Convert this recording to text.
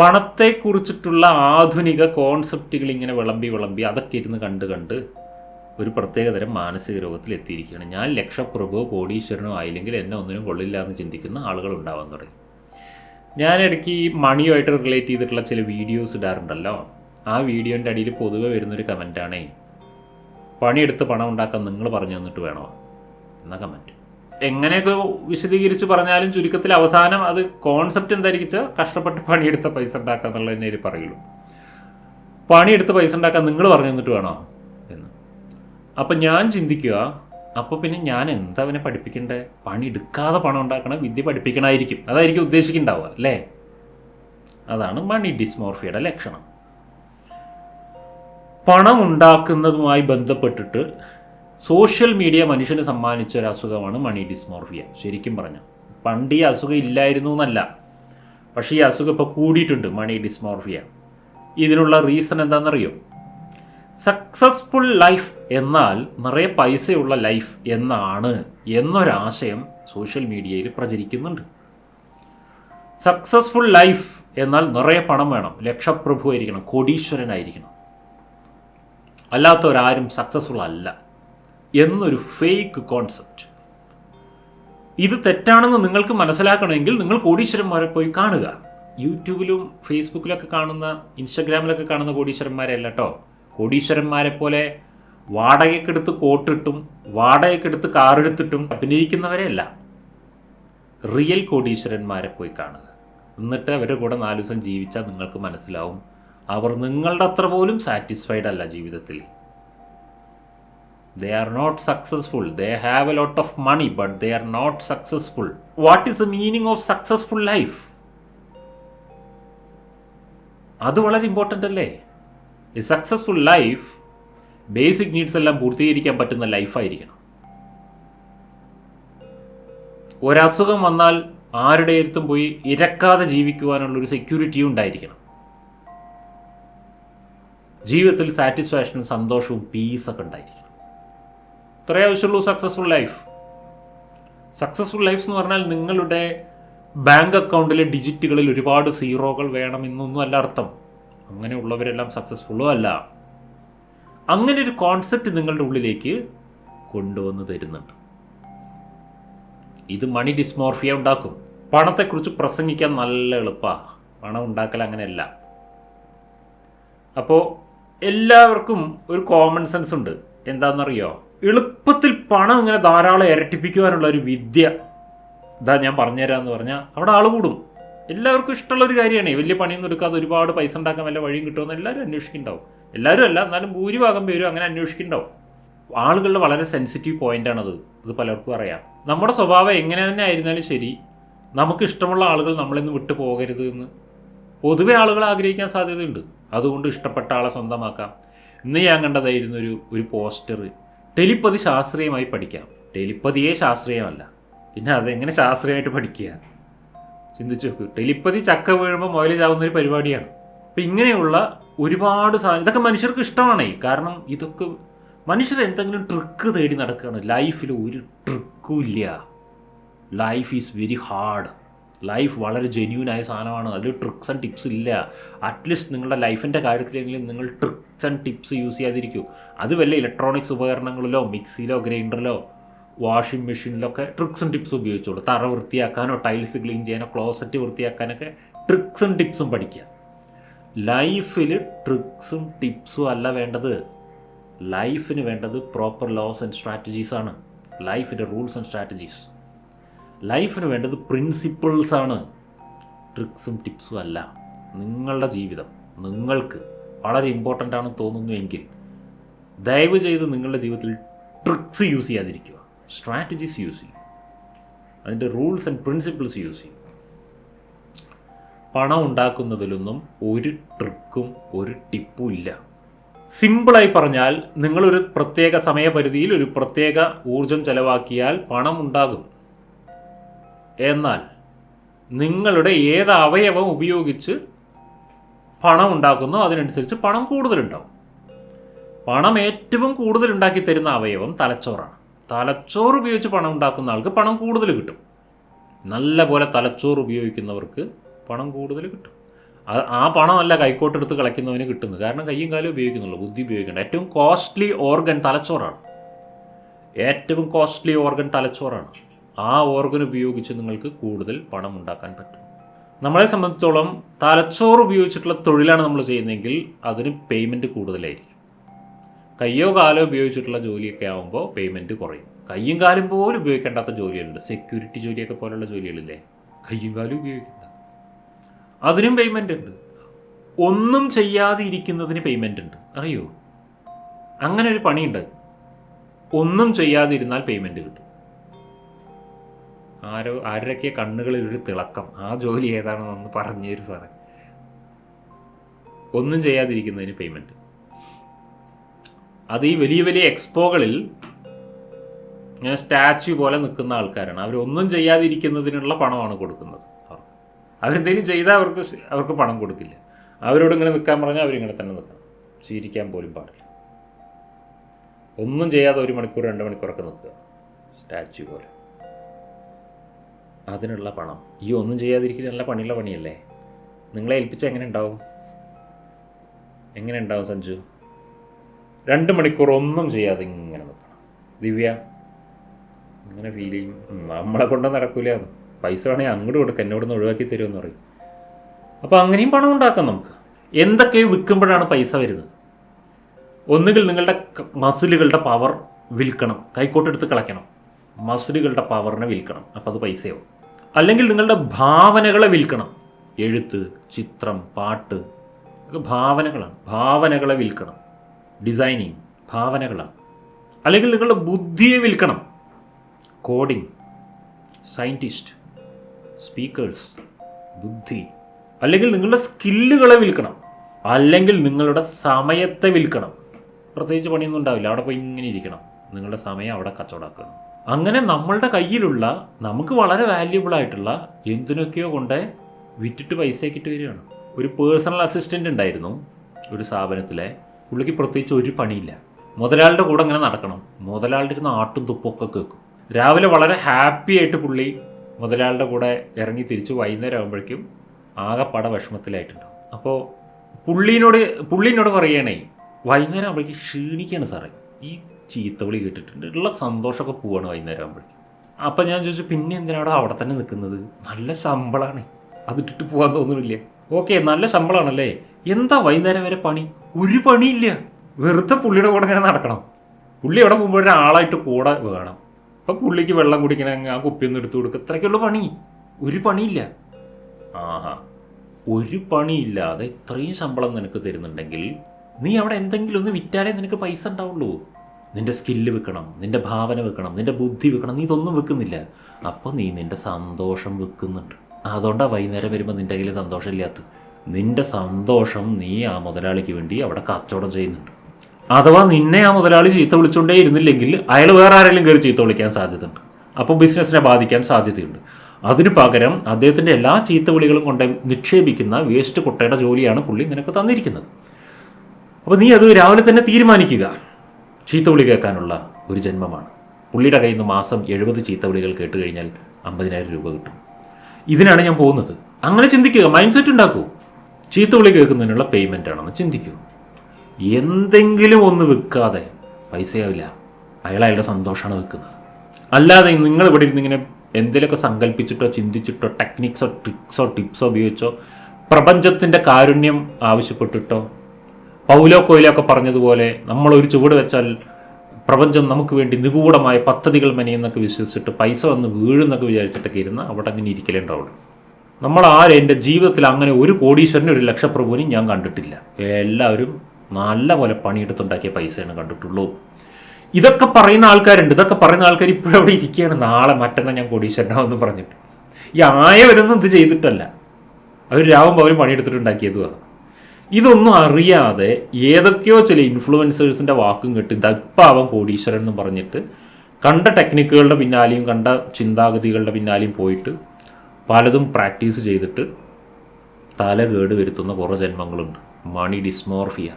പണത്തെക്കുറിച്ചിട്ടുള്ള ആധുനിക കോൺസെപ്റ്റുകൾ ഇങ്ങനെ വിളമ്പി വിളമ്പി അതൊക്കെ ഇരുന്ന് കണ്ട് കണ്ട് ഒരു പ്രത്യേകതരം മാനസിക രോഗത്തിൽ എത്തിയിരിക്കുകയാണ്. ഞാൻ ലക്ഷപ്രഭുവോ കോടീശ്വരനോ ആയില്ലെങ്കിൽ എന്നെ ഒന്നിനും കൊള്ളില്ല എന്ന് ചിന്തിക്കുന്ന ആളുകൾ ഉണ്ടാവാൻ തുടങ്ങി. ഞാൻ ഇടയ്ക്ക് ഈ മണിയുമായിട്ട് റിലേറ്റ് ചെയ്തിട്ടുള്ള ചില വീഡിയോസ് ഇടാറുണ്ടല്ലോ. ആ വീഡിയോന്റെ അടിയിൽ പൊതുവെ വരുന്നൊരു കമന്റാണേ പണിയെടുത്ത് പണം ഉണ്ടാക്കാൻ നിങ്ങൾ പറഞ്ഞു തന്നിട്ട് വേണോ? എന്ന കമന്റ് എങ്ങനെയൊക്കെ വിശദീകരിച്ച് പറഞ്ഞാലും ചുരുക്കത്തിൽ അവസാനം അത് കോൺസെപ്റ്റ് എന്തായിരിക്കും കഷ്ടപ്പെട്ട് പണിയെടുത്ത പൈസ ഉണ്ടാക്കുക എന്നുള്ളതന്നെ ഇതിൽ പറയുള്ളൂ. പണിയെടുത്ത് പൈസ ഉണ്ടാക്കാൻ നിങ്ങൾ പറഞ്ഞു തന്നിട്ട് വേണോ? എന്ന്. അപ്പം ഞാൻ ചിന്തിക്കുക അപ്പോൾ പിന്നെ ഞാൻ എന്താ അവനെ പണി എടുക്കാതെ പണം ഉണ്ടാക്കണ വിദ്യ പഠിപ്പിക്കണമായിരിക്കും അതായിരിക്കും ഉദ്ദേശിക്കുന്നുണ്ടാവുക അല്ലേ? അതാണ് മണി ഡിസ്മോർഫിയുടെ ലക്ഷണം. പണം ഉണ്ടാക്കുന്നതുമായി ബന്ധപ്പെട്ടിട്ട് സോഷ്യൽ മീഡിയ മനുഷ്യന് സമ്മാനിച്ച ഒരു അസുഖമാണ് മണി ഡിസ്മോർഫിയ. ശരിക്കും പറഞ്ഞു. പണ്ട് ഈ അസുഖം ഇല്ലായിരുന്നു എന്നല്ല. പക്ഷേ ഈ അസുഖം ഇപ്പോൾ കൂടിയിട്ടുണ്ട് മണി ഡിസ്മോർഫിയ. ഇതിനുള്ള റീസൺ എന്താണെന്നറിയോ? സക്സസ്ഫുൾ ലൈഫ് എന്നാൽ നിറയെ പൈസയുള്ള ലൈഫ് എന്നാണ് എന്നൊരാശയം സോഷ്യൽ മീഡിയയിൽ പ്രചരിക്കുന്നുണ്ട്. സക്സസ്ഫുൾ ലൈഫ് എന്നാൽ നിറയെ പണം വേണം. ലക്ഷപ്രഭു ആയിരിക്കണം കോടീശ്വരനായിരിക്കണം. അല്ലാത്തവരാരും സക്സസ്ഫുൾ അല്ല. എന്നൊരു ഫേക്ക് കോൺസെപ്റ്റ് ഇത് തെറ്റാണെന്ന് നിങ്ങൾക്ക് മനസ്സിലാക്കണമെങ്കിൽ നിങ്ങൾ കോടീശ്വരന്മാരെ പോയി കാണുക. യൂട്യൂബിലും ഫേസ്ബുക്കിലൊക്കെ കാണുന്ന ഇൻസ്റ്റഗ്രാമിലൊക്കെ കാണുന്ന കോടീശ്വരന്മാരെ അല്ല കേട്ടോ കോടീശ്വരന്മാരെ പോലെ വാടകയ്ക്കെടുത്ത് കോട്ടിട്ടും വാടകയ്ക്കെടുത്ത് കാറെടുത്തിട്ടും അഭിനയിക്കുന്നവരെയല്ല. റിയൽ കോടീശ്വരന്മാരെ പോയി കാണുക. എന്നിട്ട് അവരുടെ കൂടെ നാല് ദിവസം ജീവിച്ചാൽ നിങ്ങൾക്ക് മനസ്സിലാവും. അവർ നിങ്ങളുടെ അത്ര പോലും സാറ്റിസ്ഫൈഡ് അല്ല ജീവിതത്തിൽ. They are not successful. They have a lot of money but they are not successful. What is the meaning of successful life? അത് വളരെ ഇമ്പോർട്ടന്റ് അല്ലേ? A successful life basic needs എല്ലാം പൂർത്തീകരിക്കാൻ പറ്റുന്ന ലൈഫായിരിക്കണം ഒരസുഖം വന്നാൽ ആരുടെ അടുത്തും പോയി ഇരക്കാതെ ജീവിക്കുവാനുള്ളൊരു സെക്യൂരിറ്റിയും ഉണ്ടായിരിക്കണം. ജീവിതത്തിൽ സാറ്റിസ്ഫാക്ഷനും സന്തോഷവും പീസൊക്കെ ഉണ്ടായിരിക്കണം. ഇത്രയേ ആവശ്യമുള്ളൂ സക്സസ്ഫുൾ ലൈഫ് സക്സസ്ഫുൾ ലൈഫ് എന്ന് പറഞ്ഞാൽ നിങ്ങളുടെ ബാങ്ക് അക്കൗണ്ടിലെ ഡിജിറ്റുകളിൽ ഒരുപാട് സീറോകൾ വേണം എന്നൊന്നും അല്ല അർത്ഥം. അങ്ങനെയുള്ളവരെല്ലാം സക്സസ്ഫുള്ളും അല്ല. അങ്ങനെ ഒരു കോൺസെപ്റ്റ് നിങ്ങളുടെ ഉള്ളിലേക്ക് കൊണ്ടുവന്ന് തരുന്നുണ്ട്. ഇത് മണി ഡിസ്മോർഫിയ ഉണ്ടാക്കും. പണത്തെക്കുറിച്ച് പ്രസംഗിക്കാൻ നല്ല എളുപ്പമാണ് പണം ഉണ്ടാക്കൽ അങ്ങനെയല്ല. അപ്പോൾ എല്ലാവർക്കും ഒരു കോമൺ സെൻസ് ഉണ്ട്. എന്താണെന്നറിയോ എളുപ്പത്തിൽ പണം ഇങ്ങനെ ധാരാളം ഇരട്ടിപ്പിക്കുവാനുള്ള ഒരു വിദ്യ. ഇതാ ഞാൻ പറഞ്ഞുതരാമെന്ന് പറഞ്ഞാൽ അവിടെ ആൾ കൂടും. എല്ലാവർക്കും ഇഷ്ടമുള്ള ഒരു കാര്യമാണ്. വലിയ പണിയൊന്നും എടുക്കാതെ ഒരുപാട് പൈസ ഉണ്ടാക്കാൻ വല്ല വഴിയും കിട്ടുമെന്ന് എല്ലാവരും അന്വേഷിക്കുന്നുണ്ടാവും. എല്ലാവരും അല്ല എന്നാലും ഭൂരിഭാഗം പേരും അങ്ങനെ അന്വേഷിക്കുന്നുണ്ടാവും. ആളുകളുടെ വളരെ സെൻസിറ്റീവ് പോയിന്റാണത് ഇത് പലർക്കും അറിയാം. നമ്മുടെ സ്വഭാവം എങ്ങനെ തന്നെ ആയിരുന്നാലും ശരി നമുക്ക് ഇഷ്ടമുള്ള ആളുകൾ നമ്മളിന്ന് വിട്ടു പോകരുത് എന്ന് പൊതുവെ ആളുകൾ ആഗ്രഹിക്കാൻ സാധ്യതയുണ്ട്. അതുകൊണ്ട് ഇഷ്ടപ്പെട്ട ആളെ സ്വന്തമാക്കാം. ഇന്ന് ഞാൻ കണ്ടതായിരുന്നു ഒരു ഒരു പോസ്റ്റർ ടെലിപ്പതി ശാസ്ത്രീയമായി പഠിക്കാം. ടെലിപ്പതിയെ ശാസ്ത്രീയമല്ല. പിന്നെ അതെങ്ങനെ ശാസ്ത്രീയമായിട്ട് പഠിക്കുക? ചിന്തിച്ചു നോക്കൂ. ടെലിപ്പതി ചക്ക വീഴുമ്പോൾ മുതൽ ചാവുന്ന ഒരു പരിപാടിയാണ്. അപ്പം ഇങ്ങനെയുള്ള ഒരുപാട് സാധനം ഇതൊക്കെ മനുഷ്യർക്ക് ഇഷ്ടമാണ്. കാരണം ഇതൊക്കെ മനുഷ്യർ എന്തെങ്കിലും ട്രിക്ക് തേടി നടക്കുകയാണ്. ലൈഫിൽ ഒരു ട്രിക്കും ഇല്ല. Life is very hard life വളരെ ജെന്യൂനായ സാധനമാണ്. അതിൽ ട്രിക്സ് ആൻഡ് ടിപ്സ് ഇല്ല. അറ്റ്ലീസ്റ്റ് നിങ്ങളുടെ ലൈഫിന്റെ കാര്യത്തിലെങ്കിലും നിങ്ങൾ ട്രിക്സ് ആൻഡ് ടിപ്സ് യൂസ് ചെയ്യാതിരിക്കൂ. അത് വല്ല ഇലക്ട്രോണിക്സ് ഉപകരണങ്ങളിലോ മിക്സിയിലോ ഗ്രൈൻഡറിലോ വാഷിംഗ് മെഷീനിലൊക്കെ ട്രിക്സും ടിപ്സും ഉപയോഗിച്ചോളൂ. തറ വൃത്തിയാക്കാനോ ടൈൽസ് ക്ലീൻ ചെയ്യാനോ ക്ലോസറ്റ് വൃത്തിയാക്കാനൊക്കെ ട്രിക്സും ടിപ്സും പഠിക്കുക. ലൈഫിൽ ട്രിക്സും ടിപ്സും അല്ല വേണ്ടത്. ലൈഫിന് വേണ്ടത് പ്രോപ്പർ ലോസ് ആൻഡ് സ്ട്രാറ്റജീസ് ആണ്. ലൈഫിന്റെ റൂൾസ് ആൻഡ് സ്ട്രാറ്റജീസ് ലൈഫിന് വേണ്ടത് പ്രിൻസിപ്പിൾസാണ് ട്രിക്സും ടിപ്സും അല്ല. നിങ്ങളുടെ ജീവിതം നിങ്ങൾക്ക് വളരെ ഇമ്പോർട്ടന്റ് ആണെന്ന് തോന്നുന്നുവെങ്കിൽ ദയവ് ചെയ്ത് നിങ്ങളുടെ ജീവിതത്തിൽ ട്രിക്സ് യൂസ് ചെയ്യാതിരിക്കുക. സ്ട്രാറ്റജീസ് യൂസ് ചെയ്യും. അതിന്റെ റൂൾസ് ആൻഡ് പ്രിൻസിപ്പിൾസ് യൂസ് ചെയ്യും. പണം ഉണ്ടാക്കുന്നതിലൊന്നും ഒരു ട്രിക്കും ഒരു ടിപ്പും ഇല്ല. സിമ്പിളായി പറഞ്ഞാൽ നിങ്ങളൊരു പ്രത്യേക സമയപരിധിയിൽ ഒരു പ്രത്യേക ഊർജം ചെലവാക്കിയാൽ പണം ഉണ്ടാകും. എന്നാൽ നിങ്ങളുടെ ഏത് അവയവം ഉപയോഗിച്ച് പണം ഉണ്ടാക്കുന്നോ അതിനനുസരിച്ച് പണം കൂടുതലുണ്ടാവും. പണം ഏറ്റവും കൂടുതൽ ഉണ്ടാക്കി തരുന്ന അവയവം തലച്ചോറാണ്. തലച്ചോറ് ഉപയോഗിച്ച് പണം ഉണ്ടാക്കുന്ന ആൾക്ക് പണം കൂടുതൽ കിട്ടും. നല്ല പോലെ തലച്ചോറ് ഉപയോഗിക്കുന്നവർക്ക് പണം കൂടുതൽ കിട്ടും. ആ- പണമല്ല കൈക്കോട്ടെടുത്ത് കളിക്കുന്നവന് കിട്ടുന്നത്. കാരണം കയ്യും കാലും ഉപയോഗിക്കുന്നുള്ളൂ. ബുദ്ധി ഉപയോഗിക്കേണ്ട. ഏറ്റവും കോസ്റ്റ്ലി ഓർഗൻ തലച്ചോറാണ്. ഏറ്റവും കോസ്റ്റ്ലി ഓർഗൻ തലച്ചോറാണ്. ആ ഓർഗൻ ഉപയോഗിച്ച് നിങ്ങൾക്ക് കൂടുതൽ പണം ഉണ്ടാക്കാൻ പറ്റും. നമ്മളെ സംബന്ധിച്ചോളം തലച്ചോറ് ഉപയോഗിച്ചിട്ടുള്ള തൊഴിലാണ് നമ്മൾ ചെയ്യുന്നതെങ്കിൽ അതിന് പേയ്മെന്റ് കൂടുതലായിരിക്കും. കയ്യോ കാലോ ഉപയോഗിച്ചിട്ടുള്ള ജോലിയൊക്കെ ആകുമ്പോൾ പേയ്മെന്റ് കുറയും. കയ്യും കാലും പോലും ഉപയോഗിക്കേണ്ടാത്ത ജോലികളുണ്ട്. സെക്യൂരിറ്റി ജോലിയൊക്കെ പോലുള്ള ജോലികളില്ലേ? കയ്യും കാലും ഉപയോഗിക്കേണ്ട. അതിനും പേയ്മെന്റ് ഉണ്ട്. ഒന്നും ചെയ്യാതെ ഇരിക്കുന്നതിന് പേയ്മെന്റ് ഉണ്ട്. അറിയോ? അങ്ങനെ ഒരു പണിയുണ്ട്. ഒന്നും ചെയ്യാതിരുന്നാൽ പേയ്മെന്റ് കിട്ടും. ആരോ ആരൊക്കെ കണ്ണുകളിൽ ഒരു തിളക്കം. ആ ജോലി ഏതാണെന്നൊന്ന് പറഞ്ഞു തരും സാറേ ഒന്നും ചെയ്യാതിരിക്കുന്നതിന് പേയ്മെന്റ് അത് ഈ വലിയ വലിയ എക്സ്പോകളിൽ ഇങ്ങനെ സ്റ്റാച്യു പോലെ നിൽക്കുന്ന ആൾക്കാരാണ്. അവരൊന്നും ചെയ്യാതിരിക്കുന്നതിനുള്ള പണമാണ് കൊടുക്കുന്നത് അവർക്ക്. അവരെന്തെങ്കിലും ചെയ്താൽ അവർക്ക് അവർക്ക് പണം കൊടുക്കില്ല. അവരോട് ഇങ്ങനെ നിൽക്കാൻ പറഞ്ഞാൽ അവരിങ്ങനെ തന്നെ നിൽക്കണം. ചിരിക്കാൻ പോലും പാടില്ല. ഒന്നും ചെയ്യാതെ ഒരു മണിക്കൂർ രണ്ട് മണിക്കൂറൊക്കെ നിൽക്കുക. സ്റ്റാച്യു പോലെ. അതിനുള്ള പണം. ഈ ഒന്നും ചെയ്യാതിരിക്കുന്ന നല്ല പണിയുള്ള പണിയല്ലേ? നിങ്ങളെ ഏൽപ്പിച്ച എങ്ങനെ ഉണ്ടാവും? എങ്ങനെ ഉണ്ടാവും സഞ്ജു? രണ്ട് മണിക്കൂർ ഒന്നും ചെയ്യാതെ ഇങ്ങനെ നിൽക്കണം. ദിവ്യ ഇങ്ങനെ ഫീൽ ചെയ്യും. നമ്മളെ കൊണ്ട് നടക്കൂല. പൈസ വേണമെങ്കിൽ അങ്ങോട്ട് കൊടുക്കുക എന്നോട് ഒന്ന് ഒഴിവാക്കി തരുമെന്ന് പറയും. അപ്പോൾ അങ്ങനെയും പണം ഉണ്ടാക്കാം നമുക്ക്. എന്തൊക്കെ വിൽക്കുമ്പോഴാണ് പൈസ വരുന്നത്? ഒന്നുകിൽ നിങ്ങളുടെ മസിലുകളുടെ പവർ വിൽക്കണം. കൈക്കോട്ടെടുത്ത് കളയ്ക്കണം. മസിലുകളുടെ പവറിനെ വിൽക്കണം. അപ്പോൾ അത് പൈസയാവും. അല്ലെങ്കിൽ നിങ്ങളുടെ ഭാവനകളെ വിൽക്കണം. എഴുത്ത് ചിത്രം പാട്ട് ഒക്കെ ഭാവനകളാണ്. ഭാവനകളെ വിൽക്കണം. ഡിസൈനിങ് ഭാവനകളാണ്. അല്ലെങ്കിൽ നിങ്ങളുടെ ബുദ്ധിയെ വിൽക്കണം. കോഡിംഗ് സയന്റിസ്റ്റ് സ്പീക്കേഴ്സ് ബുദ്ധി. അല്ലെങ്കിൽ നിങ്ങളുടെ സ്കില്ലുകളെ വിൽക്കണം. അല്ലെങ്കിൽ നിങ്ങളുടെ സമയത്തെ വിൽക്കണം. പ്രത്യേകിച്ച് പണിയൊന്നും ഉണ്ടാവില്ല. അവിടെ പോയി ഇങ്ങനെ ഇരിക്കണം. നിങ്ങളുടെ സമയം അവിടെ കച്ചവടാക്കണം അങ്ങനെ നമ്മളുടെ കയ്യിലുള്ള നമുക്ക് വളരെ വാല്യുബിൾ ആയിട്ടുള്ള എന്തിനൊക്കെയോ കൊണ്ട് വിറ്റിട്ട് പൈസ ആക്കിയിട്ട് വരികയാണ്. ഒരു പേഴ്സണൽ അസിസ്റ്റന്റ് ഉണ്ടായിരുന്നു ഒരു സ്ഥാപനത്തിലെ. പുള്ളിക്ക് പ്രത്യേകിച്ച് ഒരു പണിയില്ല. മുതലാളിയുടെ കൂടെ ഇങ്ങനെ നടക്കണം. മുതലാളിയുടെ ആട്ടും തുപ്പൊക്കെ കേൾക്കും. രാവിലെ വളരെ ഹാപ്പി ആയിട്ട് പുള്ളി മുതലാളിയുടെ കൂടെ ഇറങ്ങി തിരിച്ച് വൈകുന്നേരം ആകുമ്പോഴേക്കും ആകെപ്പാടെ വിഷമത്തിലായിട്ടുണ്ടാവും. അപ്പോൾ പുള്ളീനോട് പുള്ളീനോട് പറയണേ വൈകുന്നേരം ആകുമ്പോഴേക്കും ക്ഷീണിക്കുകയാണ് സാറേ. ഈ ചീത്തവിളി കേട്ടിട്ടുണ്ട്. ഉള്ള സന്തോഷമൊക്കെ പോവാണ് വൈകുന്നേരം ആകുമ്പോഴേക്കും അപ്പം ഞാൻ ചോദിച്ചു പിന്നെ എന്തിനാണ് അവിടെ തന്നെ നിൽക്കുന്നത്? നല്ല ശമ്പളമാണ് അതിട്ടിട്ട് പോകാൻ തോന്നുന്നില്ല ഓക്കെ നല്ല ശമ്പളമാണല്ലേ എന്താ വൈകുന്നേരം വരെ പണി? ഒരു പണിയില്ല. വെറുതെ പുള്ളിയുടെ കൂടെ ഇങ്ങനെ നടക്കണം. പുള്ളി അവിടെ പോകുമ്പോൾ ഒരാളായിട്ട് കൂടെ വേണം. അപ്പം പുള്ളിക്ക് വെള്ളം കുടിക്കണം ആ കുപ്പിയൊന്നും എടുത്തു കൊടുക്കുക. ഇത്രയ്ക്കുള്ള പണി. ഒരു പണിയില്ല. ആഹാ. ഒരു പണിയില്ലാതെ ഇത്രയും ശമ്പളം നിനക്ക് തരുന്നുണ്ടെങ്കിൽ നീ അവിടെ എന്തെങ്കിലും ഒന്ന് വിറ്റാലേ നിനക്ക് പൈസ ഉണ്ടാവുള്ളൂ. നിന്റെ സ്കില്ല് വെക്കണം നിന്റെ ഭാവന വെക്കണം നിന്റെ ബുദ്ധി വെക്കണം നീ ഇതൊന്നും വെക്കുന്നില്ല. അപ്പോൾ നീ നിന്റെ സന്തോഷം വെക്കുന്നുണ്ട്. അതുകൊണ്ടാണ് വൈകുന്നേരം വരുമ്പോൾ നിന്റെ കയ്യിൽ സന്തോഷമില്ലാത്തത്. നിന്റെ സന്തോഷം നീ ആ മുതലാളിക്ക് വേണ്ടി അവിടെ കച്ചവടം ചെയ്യുന്നുണ്ട്. അഥവാ നിന്നെ ആ മുതലാളി ചീത്ത വിളിച്ചുകൊണ്ടേ ഇരുന്നില്ലെങ്കിൽ അയാൾ വേറെ ആരെങ്കിലും കയറി ചീത്ത വിളിക്കാൻ സാധ്യതയുണ്ട്. അപ്പോൾ ബിസിനസ്സിനെ ബാധിക്കാൻ സാധ്യതയുണ്ട്. അതിന് പകരം അദ്ദേഹത്തിന്റെ എല്ലാ ചീത്ത വിളികളും കൊണ്ട് നിക്ഷേപിക്കുന്ന വേസ്റ്റ് കുട്ടയുടെ ജോലിയാണ് പുള്ളി നിനക്ക് തന്നിരിക്കുന്നത്. അപ്പോൾ നീ അത് രാവിലെ തന്നെ തീരുമാനിക്കുക. ചീത്തവിളി കേൾക്കാനുള്ള ഒരു ജന്മമാണ്. പുള്ളിയുടെ കയ്യിൽ നിന്ന് മാസം എഴുപത് ചീത്തവിളികൾ കേട്ട് കഴിഞ്ഞാൽ അമ്പതിനായിരം രൂപ കിട്ടും. ഇതിനാണ് ഞാൻ പോകുന്നത്. അങ്ങനെ ചിന്തിക്കുക. മൈൻഡ് സെറ്റ് ഉണ്ടാക്കൂ. ചീത്തവിളി കേൾക്കുന്നതിനുള്ള പേയ്മെന്റ് ആണെന്ന് ചിന്തിക്കൂ. എന്തെങ്കിലും ഒന്ന് വിൽക്കാതെ പൈസയാവില്ല. അയാൾ അയാളുടെ സന്തോഷമാണ് വെക്കുന്നത് അല്ലാതെ നിങ്ങൾ ഇവിടെ ഇരുന്ന് ഇങ്ങനെ എന്തെങ്കിലുമൊക്കെ സങ്കല്പിച്ചിട്ടോ ചിന്തിച്ചിട്ടോ ടെക്നിക്സോ ട്രിക്സോ ടിപ്സോ ഉപയോഗിച്ചോ പ്രപഞ്ചത്തിന്റെ കാരുണ്യം ആവശ്യപ്പെട്ടിട്ടോ പൗലോ കൊയിലോ ഒക്കെ പറഞ്ഞതുപോലെ നമ്മൾ ഒരു ചുവട് വെച്ചാൽ പ്രപഞ്ചം നമുക്ക് വേണ്ടി നിഗൂഢമായ പദ്ധതികൾ മെനയെന്നൊക്കെ വിശ്വസിച്ചിട്ട് പൈസ വന്ന് വീഴുന്നൊക്കെ വിചാരിച്ചിട്ടൊക്കെ ഇരുന്ന് അവിടെ അങ്ങനെ ഇരിക്കലുണ്ടാവുള്ളൂ നമ്മൾ ആരും എന്റെ ജീവിതത്തിൽ അങ്ങനെ ഒരു കോടീശ്വരനും ഒരു ലക്ഷപ്രഭുവിനും ഞാൻ കണ്ടിട്ടില്ല. എല്ലാവരും നല്ല പോലെ പണിയെടുത്തുണ്ടാക്കിയ പൈസയാണ് കണ്ടിട്ടുള്ളൂ. ഇതൊക്കെ പറയുന്ന ആൾക്കാരുണ്ട്. ഇതൊക്കെ പറയുന്ന ആൾക്കാർ ഇപ്പോഴും അവിടെ ഇരിക്കുകയാണ്. നാളെ മറ്റന്നാൾ ഞാൻ കോടീശ്വരനാവെന്ന് പറഞ്ഞിട്ട്. ഈ ആയവരൊന്നും ഇത് ചെയ്തിട്ടല്ല. അവർ രാവും അവർ പണിയെടുത്തിട്ടുണ്ടാക്കിയതുമാണ് ഇതൊന്നും അറിയാതെ ഏതൊക്കെയോ ചില ഇൻഫ്ലുവൻസേഴ്സിന്റെ വാക്കും കേട്ട് ദപ്പാവം കോടീശ്വരൻ എന്ന് പറഞ്ഞിട്ട് കണ്ട ടെക്നിക്കുകളുടെ പിന്നാലെയും കണ്ട ചിന്താഗതികളുടെ പിന്നാലെയും പോയിട്ട് പലതും പ്രാക്ടീസ് ചെയ്തിട്ട് തല കേട് വരുത്തുന്ന കുറേ ജന്മങ്ങളുണ്ട്. മണി ഡിസ്മോർഫിയ